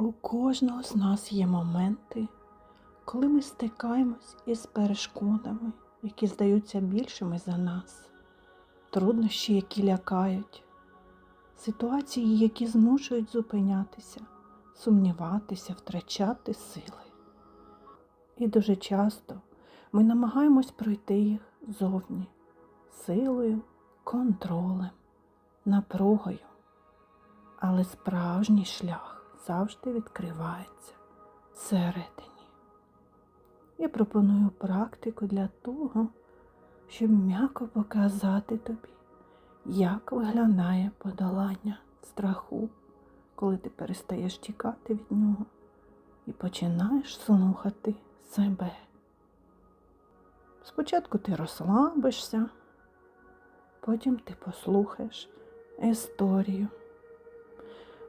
У кожного з нас є моменти, коли ми стикаємось із перешкодами, які здаються більшими за нас, труднощі, які лякають, ситуації, які змушують зупинятися, сумніватися, втрачати сили. І дуже часто ми намагаємось пройти їх зовні силою, контролем, напругою. Але справжній шлях завжди відкривається всередині. Я пропоную практику для того, щоб м'яко показати тобі, як виглядає подолання страху, коли ти перестаєш тікати від нього і починаєш слухати себе. Спочатку ти розслабишся, потім ти послухаєш історію.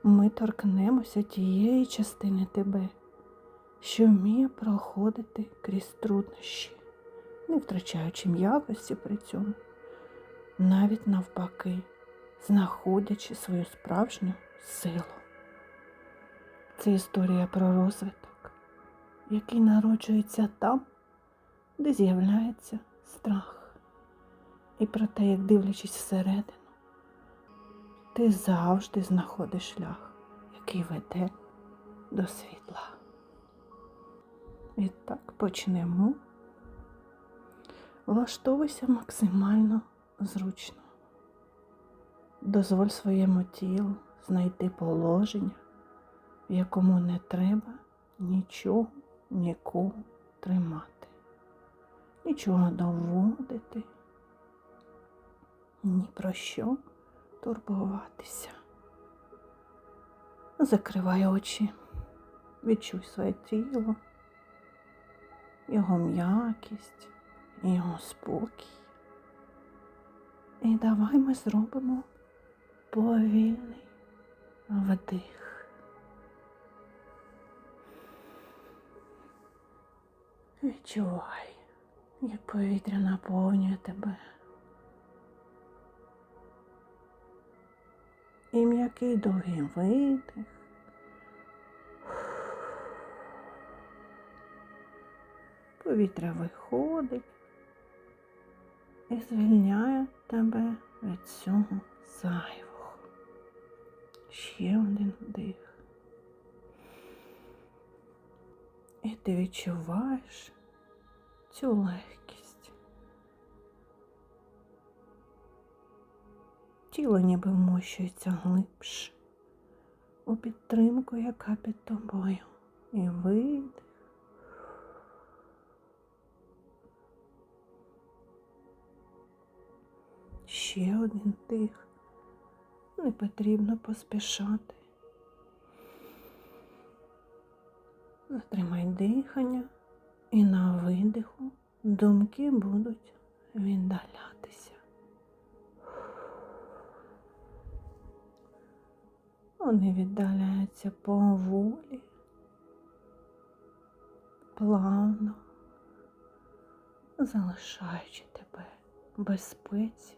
Ми торкнемося тієї частини тебе, що вміє проходити крізь труднощі, не втрачаючи м'якості при цьому, навіть навпаки, знаходячи свою справжню силу. Це історія про розвиток, який народжується там, де з'являється страх. І про те, як дивлячись всередину, ти завжди знаходиш шлях, який веде до світла. І так почнемо. Влаштовуйся максимально зручно. Дозволь своєму тілу знайти положення, в якому не треба нічого нікого тримати, нічого доводити, ні про що турбуватися. Закривай очі, відчуй своє тіло, його м'якість, його спокій. І давай ми зробимо повільний вдих. Відчувай, як повітря наповнює тебе. І м'який довгий видих. Повітря виходить і звільняє тебе від цього зайвого. Ще один вдих. І ти відчуваєш цю легкість. Тіло ніби вмощується глибше у підтримку, яка під тобою. І видих. Ще один дих. Не потрібно поспішати. Затримай дихання і на видиху думки будуть віддалятися. Вони віддаляються поволі, плавно, залишаючи тебе в безпеці,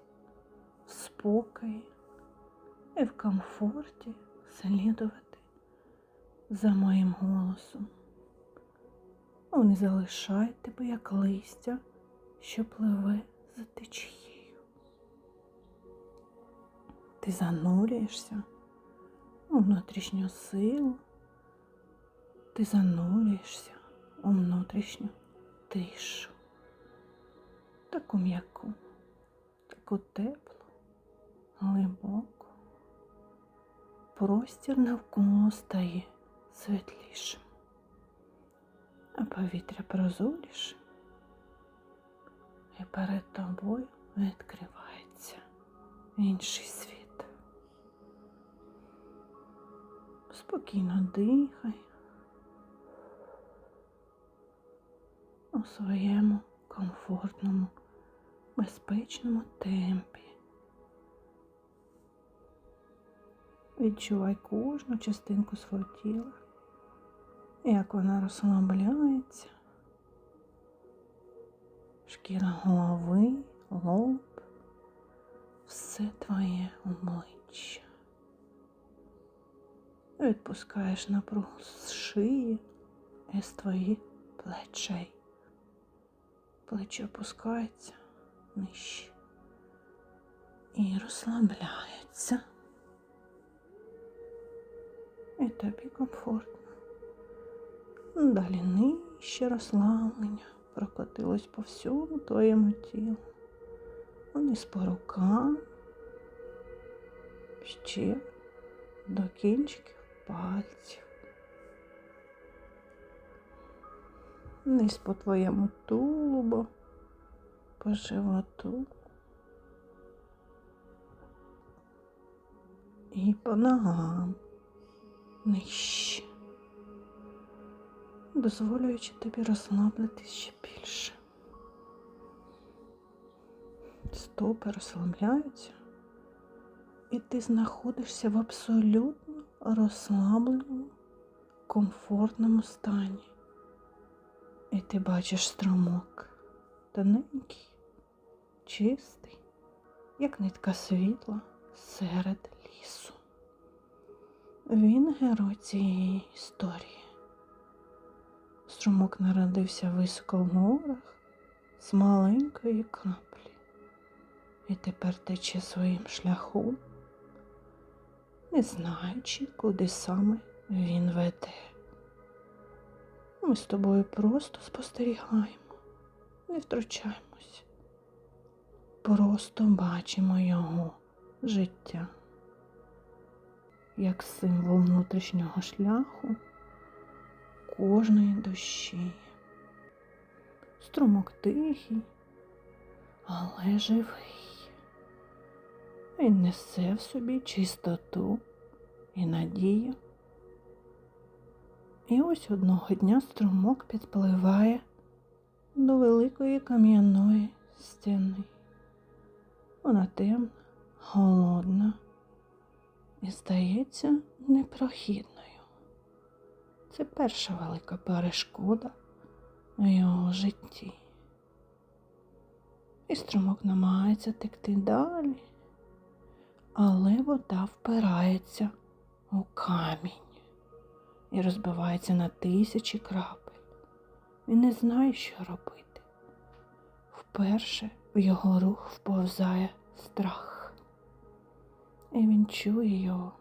в спокої і в комфорті слідувати за моїм голосом. Вони залишають тебе як листя, що пливе за течією. Ти занурюєшся у внутрішню силу, ти занурюєшся у внутрішню тишу, таку м'яку, таку теплу, глибоку. Простір навколо стає світлішим, а повітря прозоріше, і перед тобою відкривається інший світ. Спокійно дихай у своєму комфортному, безпечному темпі. Відчувай кожну частинку свого тіла, як вона розслабляється, шкіра голови, лоб, все твоє обличчя. Відпускаєш напругу з шиї і з твоїх плечей. Плечі опускаються нижче і розслабляються. І тобі комфортно. Далі нижче розслаблення прокотилось по всьому твоєму тілу. Вниз по рукам, ще до кінчиків пальців. Вниз по твоєму тулубу, по животу. І по ногам нижче, дозволюючи тобі розслабитись ще більше. Стопи розслабляються, і ти знаходишся в абсолютно розслабленому, комфортному стані. І ти бачиш струмок, тоненький, чистий, як нитка світла серед лісу. Він герой цієї історії. Струмок народився високо в горах з маленької краплі і тепер тече своїм шляхом, не знаючи, куди саме він веде. Ми з тобою просто спостерігаємо, не втручаємось, просто бачимо його життя як символ внутрішнього шляху кожної душі. Струмок тихий, але живий. Він несе в собі чистоту і надію. І ось одного дня струмок підпливає до великої кам'яної стіни. Вона темна, холодна і здається непрохідною. Це перша велика перешкода в його житті. І струмок намагається текти далі, але вода впирається у камінь і розбивається на тисячі крапель. Він не знає, що робити. Вперше в його рух вповзає страх. І він чує його.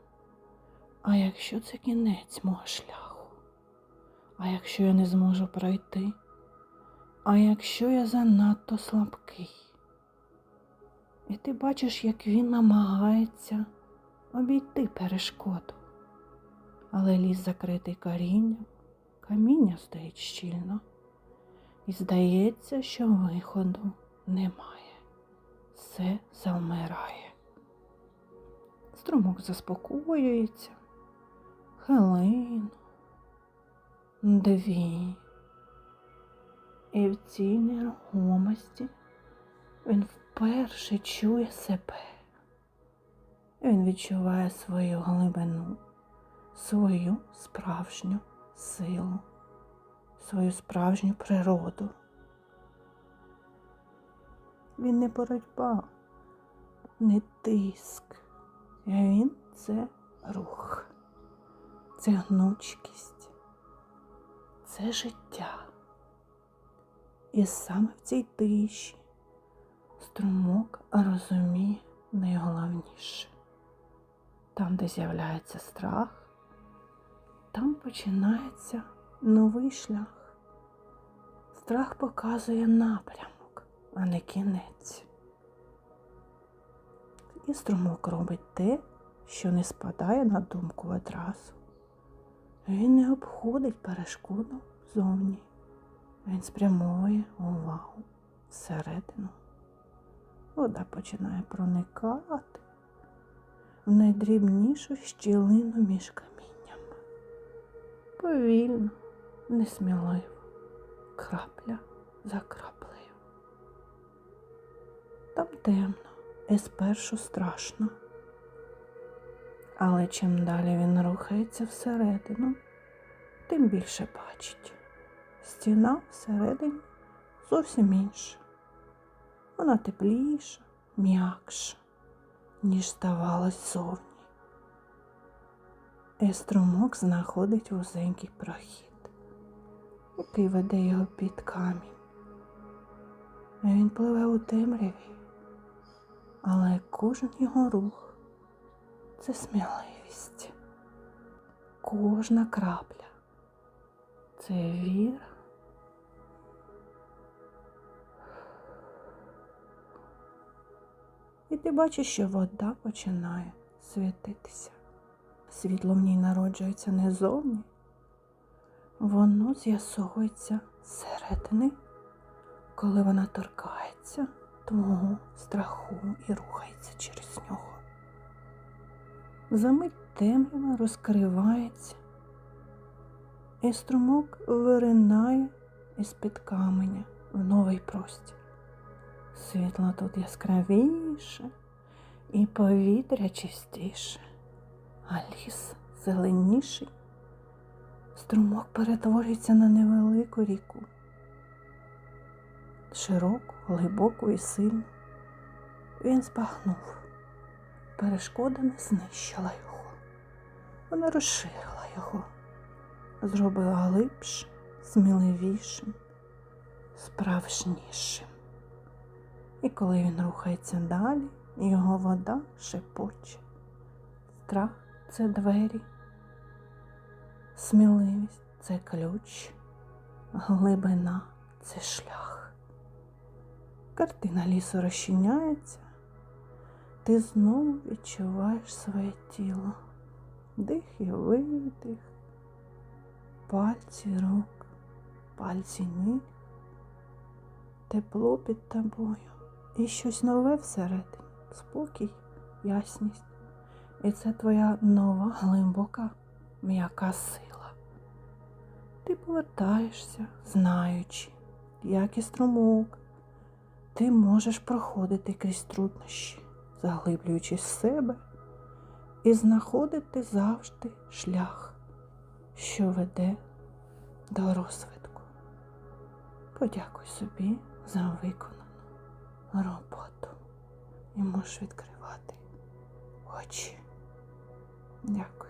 А якщо це кінець мого шляху? А якщо я не зможу пройти? А якщо я занадто слабкий? І ти бачиш, як він намагається обійти перешкоду. Але ліс закритий корінням, каміння стоїть щільно, і здається, що виходу немає. Все завмирає. Струмок заспокоюється, хвилину, дві. І в цій нерухомості він вперше чує себе. Він відчуває свою глибину, свою справжню силу, свою справжню природу. Він не боротьба, не тиск. Він це рух, це гнучкість, це життя. І саме в цій тиші струмок розуміє найголовніше. Там, де з'являється страх, там починається новий шлях. Страх показує напрямок, а не кінець. І струмок робить те, що не спадає на думку одразу. Він не обходить перешкоду зовні. Він спрямовує увагу всередину. Вода починає проникати в найдрібнішу щілину між камінням. Повільно, несміливо, крапля за краплею. Там темно і спершу страшно. Але чим далі він рухається всередину, тим більше бачить. Стіна всередині зовсім інша. Вона тепліша, м'якша, ніж здавалось зовні. і струмок знаходить вузенький прохід, який веде його під камінь. Він пливе у темряві, але кожен його рух це сміливість. Кожна крапля це віра. Ти бачиш, що вода починає світитися. Світло в ній народжується не зовні, воно з'ясовується зсередини, коли вона торкається твого страху і рухається через нього. Замить темрява розкривається, і струмок виринає із-під каменя в новий простір. Світло тут яскравіше і повітря чистіше, а ліс зеленіший. Струмок перетворюється на невелику ріку. Широку, глибоку і сильну. Він збагнув. Перешкода не знищила його. Вона розширила його, зробила глибшим, сміливішим, справжнішим. І коли він рухається далі, його вода шепоче. Страх це двері, сміливість це ключ, глибина це шлях. Картина лісу розчиняється, ти знову відчуваєш своє тіло, дих і видих, пальці рук, пальці ніг, тепло під тобою і щось нове всередині, спокій, ясність. І це твоя нова глибока м'яка сила. Ти повертаєшся, знаючи, як і струмок, ти можеш проходити крізь труднощі, заглиблюючись в себе і знаходити завжди шлях, що веде до розвитку. Подякуй собі за виконану роботу і можеш відкривати очі. Дякую.